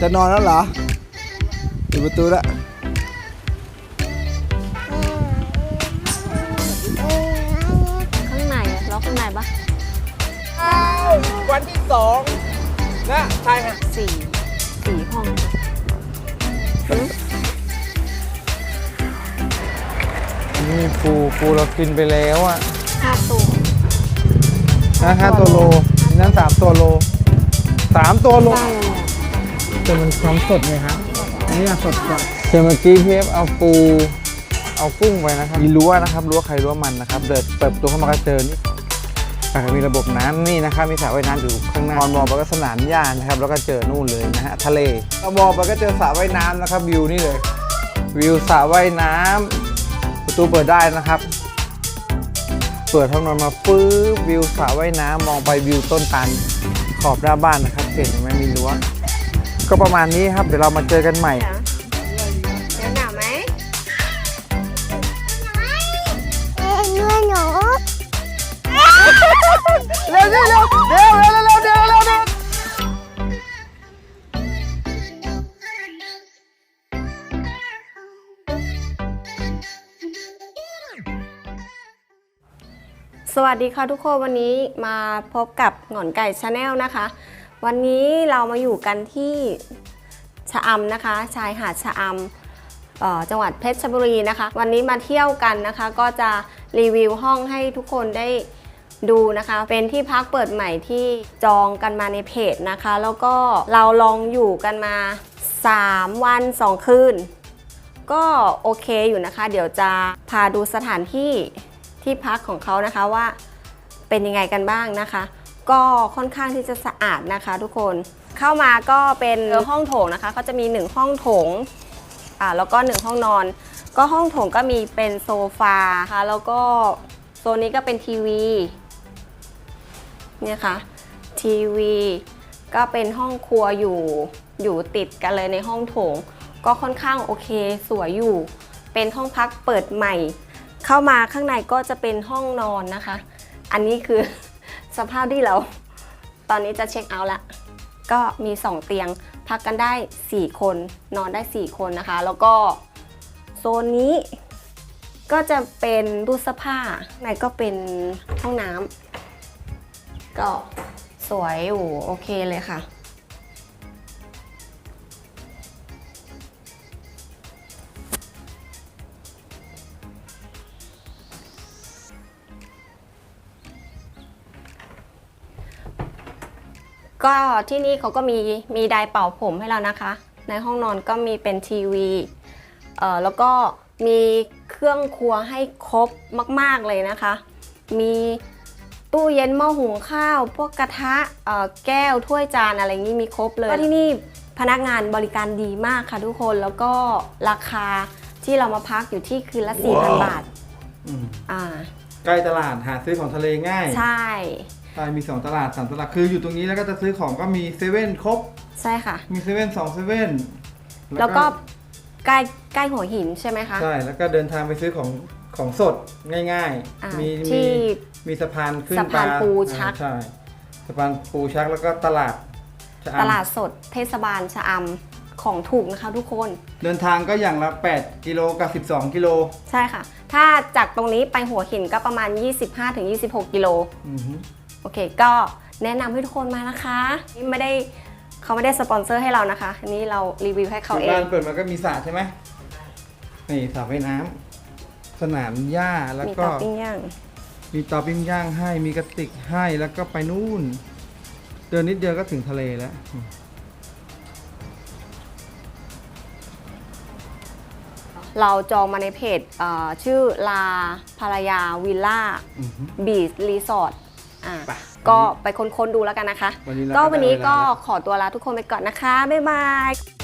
จะนอนแล้วเหรอปิดประตูละข้างในอะล็อกข้างในปะวันที่สองนะใช่ฮะสี่สี่ห้องนี่ปูปูเรากินไปแล้วอะห้าตัวนะห้าตัวโลนั่นสามตัวโลสามตัวโล ได้เลย แต่มันความสดไงครับอันนี้สดกว่าเมื่อกี้พี่เอฟเอาปู เอากุ้งไปนะครับมีรั้วนะครับรั้วใครรั้วมันนะครับเดินเปิดประตูเข้ามาก็เจอนี่อะมีระบบน้ำนี่นะครับมีสระว่ายน้ำอยู่ข้างหน้านอนมองไปก็สนามหญ้านะครับ แล้วก็เจอนู่นเลยนะฮะทะเลเรามองไปก็เจอสระว่ายน้ำนะครับวิวนี่เลย วิวสระว่ายน้ำประตูเปิดได้นะครับ เปิดห้องนอนมาฟื้บวิวสระว่ายน้ำมองไปวิวต้นตาลขอบหน้าบ้านนะครับเห็นไหมมีรั้ว ก็ประมาณนี้ครับ เดี๋ยวเรามาเจอกันใหม่เหนาวไหมเร็วเร็วเร็วเร็วเร็วเร็วเร็วเร็วเร็วสวัสดีค่ะทุกคนวันนี้มาพบกับหงอนไก่ชาแนลนะคะ วันนี้เรามาอยู่กันที่ชะอำนะคะ ชายหาดชะอำจังหวัดเพชรบุรีนะคะ วันนี้มาเที่ยวกันนะคะ ก็จะรีวิวห้องให้ทุกคนได้ดูนะคะ เป็นที่พักเปิดใหม่ที่จองกันมาในเพจนะคะ แล้วก็เราลองอยู่กันมา 3 วัน 2 คืน ก็โอเคอยู่นะคะ เดี๋ยวจะพาดูสถานที่ที่พักของเขานะคะว่าเป็นยังไงกันบ้างนะคะ ก็ค่อนข้างที่จะสะอาดนะคะทุกคนเข้ามาก็เป็นห้องโถงนะคะ ก็จะมี 1 ห้องโถงอ่าแล้วก็ 1 ห้องนอน ก็ห้องโถงก็มีเป็นโซฟาค่ะแล้วก็โซนนี้ก็เป็นทีวีเนี่ยค่ะทีวีก็เป็นห้องครัวอยู่อยู่ติดกันเลยในห้องโถง ก็ค่อนข้างโอเคสวยอยู่ เป็นห้องพักเปิดใหม่ เข้ามาข้างในก็จะเป็นห้องนอนนะคะ อันนี้คือ สภาพที่เรา ตอนนี้จะเช็คเอาท์ละก็มี 2 เตียง พักกันได้ 4 คนนอนได้ 4 คนนะคะ แล้วก็โซนนี้ก็จะเป็นตู้เสื้อผ้าในก็เป็นห้องน้ำก็สวยอยู่โอเคเลยค่ะ ก็ที่นี่เขาก็มีมีไดร์เป่าผมให้เรานะคะ ในห้องนอนก็มีเป็นทีวีเอ่อแล้วก็มีเครื่องครัวให้ครบมาก ๆเลยนะคะ มีตู้เย็นหม้อหุงข้าว พวกกระทะเอ่อแก้วถ้วยจานอะไรอย่างนี้มีครบเลยก็ที่นี่พนักงานบริการดีมากค่ะทุกคนแล้วก็ราคาที่เรามาพักอยู่ที่คืนละ4,000 บาทอืมอ่า ใกล้ตลาดหาซื้อของทะเลง่าย ใช่ ใช่มีสองตลาดสามตลาดคืออยู่ตรงนี้แล้วก็จะซื้อของก็มีเซเว่นครบ ใช่ค่ะ มีเซเว่นสองเซเว่นแล้วก็ใกล้ใกล้หัวหินใช่ไหมคะ ใช่ แล้วก็เดินทางไปซื้อของของสดง่ายอ่าๆมีที่มีมีสะพานขึ้นสะพานลปูชักอ่าใช่สะพานปูชักแล้วก็ตลาดชะอำตลาดสดเทศบาลชะอำของถูกนะคะทุกคน เดินทางก็อย่างละ 8 กิโลกับ 12 กิโล ใช่ค่ะ ถ้าจากตรงนี้ไปหัวหินก็ประมาณ 25-26 กิโลอือฮึ โอเค ก็แนะนำให้ทุกคนมานะคะนี่ไม่ได้เขาไม่ได้สปอนเซอร์ให้เรานะคะ อันนี้เรารีวิวให้เขาเอบ้าง นเปิดมาก็มีสระใช่ไหมนี่สระว่ายน้ำสนามหญ้าแล้วมีก็เตาปิ้งย่าง มีเตาปิ้งย่างให้มีกระติกให้แล้วก็ไปนู่น เดินนิดเดียวก็ถึงทะเลแล้วเราจองมาในเพจเอ่อชื่อลาภรรยาวิลล่า อือฮึบีชรีสอร์ท อ่าไปก็ไปค้นๆดูแล้วกันนะคะ วันนี้เราก็ก็วันนี้ได้เวลาก็แล้ว ขอตัวลาทุกคนไปก่อนนะคะ บ๊ายบาย